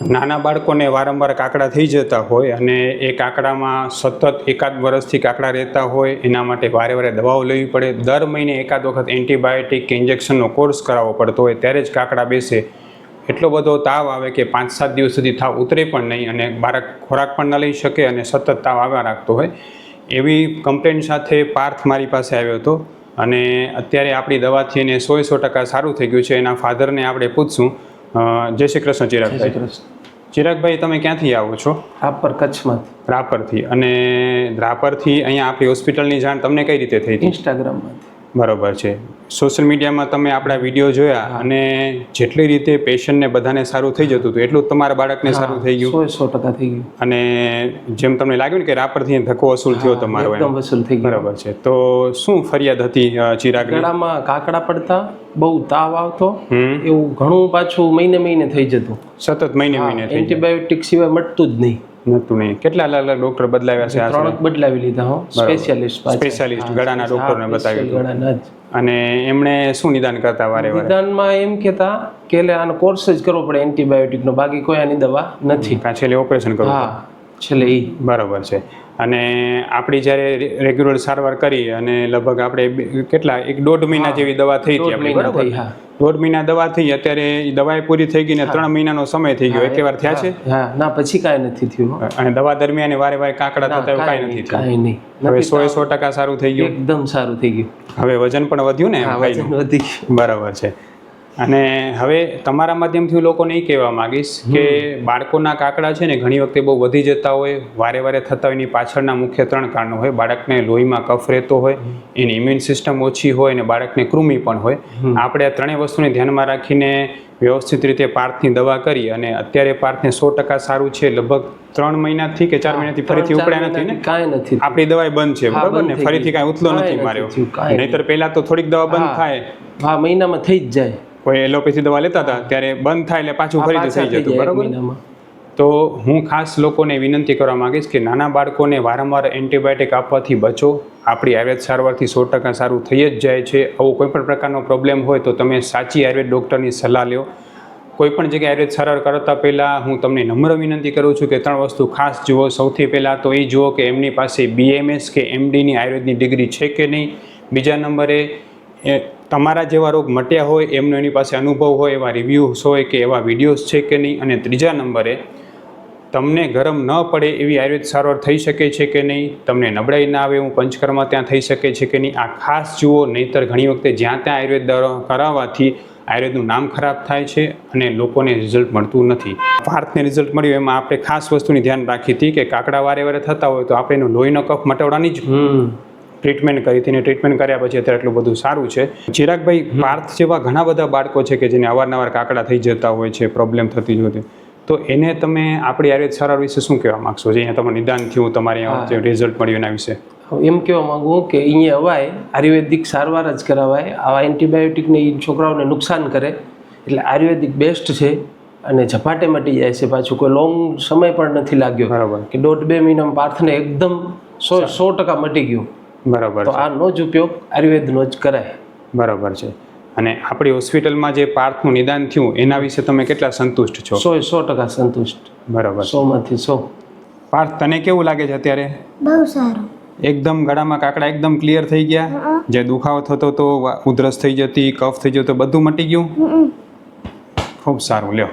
નાના બાળકોને વારંવાર કાકડા થઈ જતા હોય અને એ કાકડામાં સતત એકાદ વર્ષથી કાકડા રહેતા હોય, એના માટે વારે વારે દવાઓ લેવી પડે. દર મહિને એકાદ વખત એન્ટીબાયોટિક કે ઇન્જેક્શનનો કોર્સ કરાવવો પડતો હોય, ત્યારે જ કાકડા બેસે. એટલો બધો તાવ આવે કે પાંચ સાત દિવસ સુધી તાવ ઉતરે પણ નહીં અને બાળક ખોરાક પણ ન લઈ શકે અને સતત તાવ આવ્યા રાખતો હોય. એવી કમ્પ્લેન સાથે પાર્થ મારી પાસે આવ્યો હતો અને અત્યારે આપણી દવાથી એને સો સો ટકા સારું થઈ ગયું છે. એના ફાધરને આપણે પૂછશું જય શ્રી કૃષ્ણ ચિરાગભાઈ ચિરાગભાઈ તમે ક્યાંથી આવો છો? રાપર કચ્છમાં. રાપરથી. અને રાપરથી અહીંયા આપણી હોસ્પિટલની જાણ તમને કઈ રીતે થઈ ઇન્સ્ટાગ્રામમાં બરોબર છે. સોશિયલ મીડિયામાં તમે આપણા વીડિયો જોયા અને જેટલી રીતે પેશન્ટને બધાને સારું થઈ જતું હતું એટલું જ તમારા બાળકને સારું થઈ ગયું. સો સો ટકા થઈ ગયું. અને જેમ તમને લાગ્યું ને કે રાપરથી ધક્કો વસૂલ થયો તમારો. એકદમ વસૂલ થઈ ગયો. બરાબર છે. તો શું ફરિયાદ હતી ચિરાગ ગળામાં કાકડા પડતા બહુ તાવ આવતો એવું ઘણું પાછું મહિને મહિને થઈ જતું. સતત મહિને મહિને એન્ટીબાયોટિક સિવાય મટતું જ નહીં. નતું નહીં કેટલા અલગ અલગ ડોક્ટર બદલાવ્યા છે ત્રણ બદલાવી લીધા હો. સ્પેશિયાલિસ્ટ સ્પેશિયાલિસ્ટ ગળાના ડોક્ટરને બતાવ્યું ગળાના જ. અને એમણે શું નિદાન કરતા વારે વારે? નિદાનમાં એમ કહેતા કે લે આનો કોર્સ જ કરવો પડે એન્ટીબાયોટિકનો બાકી કોઈ આની દવા નથી. કાં છેલ્લે ઓપરેશન કરવું હા. છેલ્લે એ બરાબર છે. અને આપણી જ્યારે રેગ્યુલર સારવાર કરી અને લગભગ આપણે કેટલા એક દોઢ મહિના જેવી દવા થઈ હતી આપણી બરાબર? દોઢ મહિના દવા થઈ અત્યારે ઈ દવાએ પૂરી થઈ ગઈ ને ત્રણ મહિનાનો સમય થઈ ગયો. એકે વાર થયા છે? ના પછી કાંઈ નથી થયું અને દવા દરમિયાન વારે વારે કાકડા થતા એવું કાંઈ નથી થયું. કાંઈ નહીં. હવે સો સો ટકા સારું થઈ ગયું. એકદમ સારું થઈ ગયું. હવે વજન પણ વધ્યું ને. વજન વધી ગયું. બરાબર છે. અને હવે તમારા માધ્યમથી હું લોકોને એ કહેવા માગીશ કે બાળકોના કાકડા છે ને ઘણી વખતે બહુ વધી જતા હોય વારે વારે થતા હોય એની પાછળના મુખ્ય ત્રણ કારણો હોય. બાળકને લોહીમાં કફ રહેતો હોય એની ઇમ્યુન સિસ્ટમ ઓછી હોય અને બાળકને કૃમિ પણ હોય. આપણે આ ત્રણેય વસ્તુને ધ્યાનમાં રાખીને વ્યવસ્થિત રીતે પાર્થની દવા કરી અને અત્યારે પાર્થને સો ટકા સારું છે. લગભગ ત્રણ મહિનાથી કે ચાર મહિનાથી ફરીથી ઉપડ્યા નથી ને? કાંઈ નથી આપણી દવાઈ બંધ છે બરાબર ને? ફરીથી કાંઈ ઉથલો નથી માર્યો. નહીતર પહેલા તો થોડીક દવા બંધ થાય. હા મહિનામાં થઈ જ જાય. કોઈ એલોપેથી દવા લેતા હતા ત્યારે બંધ થાય એટલે પાછું આ ફરીથી થઈ જતું બરાબર? તો હું ખાસ લોકોને વિનંતી કરવા માંગીશ કે નાના બાળકોને વારંવાર એન્ટીબાયોટિક આપવાથી બચો. આપણી આયુર્વેદ સારવારથી સો ટકા સારું થઈ જ જાય છે. આવો કોઈ પણ પ્રકારનો પ્રોબ્લેમ હોય તો તમે સાચી આયુર્વેદ ડૉક્ટરની સલાહ લો. કોઈ પણ જગ્યાએ આયુર્વેદ સારવાર કરતા પહેલાં હું તમને નમ્ર વિનંતી કરું છું કે ત્રણ વસ્તુ ખાસ જુઓ. સૌથી પહેલાં તો એ જુઓ કે એમની પાસે બીએમએસ કે એમડીની આયુર્વેદની ડિગ્રી છે કે નહીં? બીજા નંબરે એ તમારા જેવા રોગ મટ્યા હોય, એમનો એની પાસે અનુભવ હોય, એવા રિવ્યૂઝ હોય કે એવા વિડીયોઝ છે કે નહીં? અને ત્રીજા નંબરે, તમને ગરમ ન પડે એવી આયુર્વેદ સારવાર થઈ શકે છે કે નહીં? તમને નબળાઈ ના આવે એવું પંચકર્મ ત્યાં થઈ શકે છે કે નહીં? આ ખાસ જુઓ, નહીંતર ઘણી વખતે જ્યાં ત્યાં આયુર્વેદ કરાવવાથી આયુર્વેદનું નામ ખરાબ થાય છે અને લોકોને રિઝલ્ટ મળતું નથી. પાર્થને રિઝલ્ટ મળ્યું એમાં આપણે ખાસ વસ્તુની ધ્યાન રાખી હતી કે કાકડા વારે વારે થતા હોય તો આપણે એનો લોહીનો કફ મટાડવાની જ ટ્રીટમેન્ટ કરી તેને ટ્રીટમેન્ટ કર્યા પછી અત્યારે એટલું બધું સારું છે. ચિરાગભાઈ પાર્થ જેવા ઘણા બધા બાળકો છે કે જેને અવારનવાર કાકડા થઈ જતા હોય છે પ્રોબ્લેમ થતી જ હોતી તો એને તમે આપણી આયુર્વેદ સારવાર વિશે શું કહેવા માગશો? જે અહીંયા તમારું નિદાન થયું તમારે જે રિઝલ્ટ મળ્યું એના વિશે. એમ કહેવા માંગુ કે અહીંયા અવાય આયુર્વેદિક સારવાર જ કરાવાય. આવા એન્ટીબાયોટિકને એ છોકરાઓને નુકસાન કરે. એટલે આયુર્વેદિક બેસ્ટ છે અને ઝપાટે મટી જાય છે પાછું. કોઈ લોંગ સમય પણ નથી લાગ્યો. બરાબર. કે દોઢ બે મહિનામાં પાર્થને એકદમ સો સો ટકા મટી ગયું. બરાબર તો આનો જ ઉપયોગ આયુર્વેદનો જ કરાય. બરાબર છે. અને આપણી હોસ્પિટલમાં જે પાર્થનું નિદાન થયું એના વિશે તમે કેટલા સંતુષ્ટ છો? સો સો ટકા સંતુષ્ટ. બરાબર સોમાંથી સો. પાર્થ તને કેવું લાગે છે અત્યારે? બહુ સારું. એકદમ ગળામાં કાકડા એકદમ ક્લિયર થઈ ગયા? જે દુખાવો થતો તો ઉધરસ થઈ જતી કફ થઈ જતો બધું મટી ગયું? ખૂબ સારું લ્યો.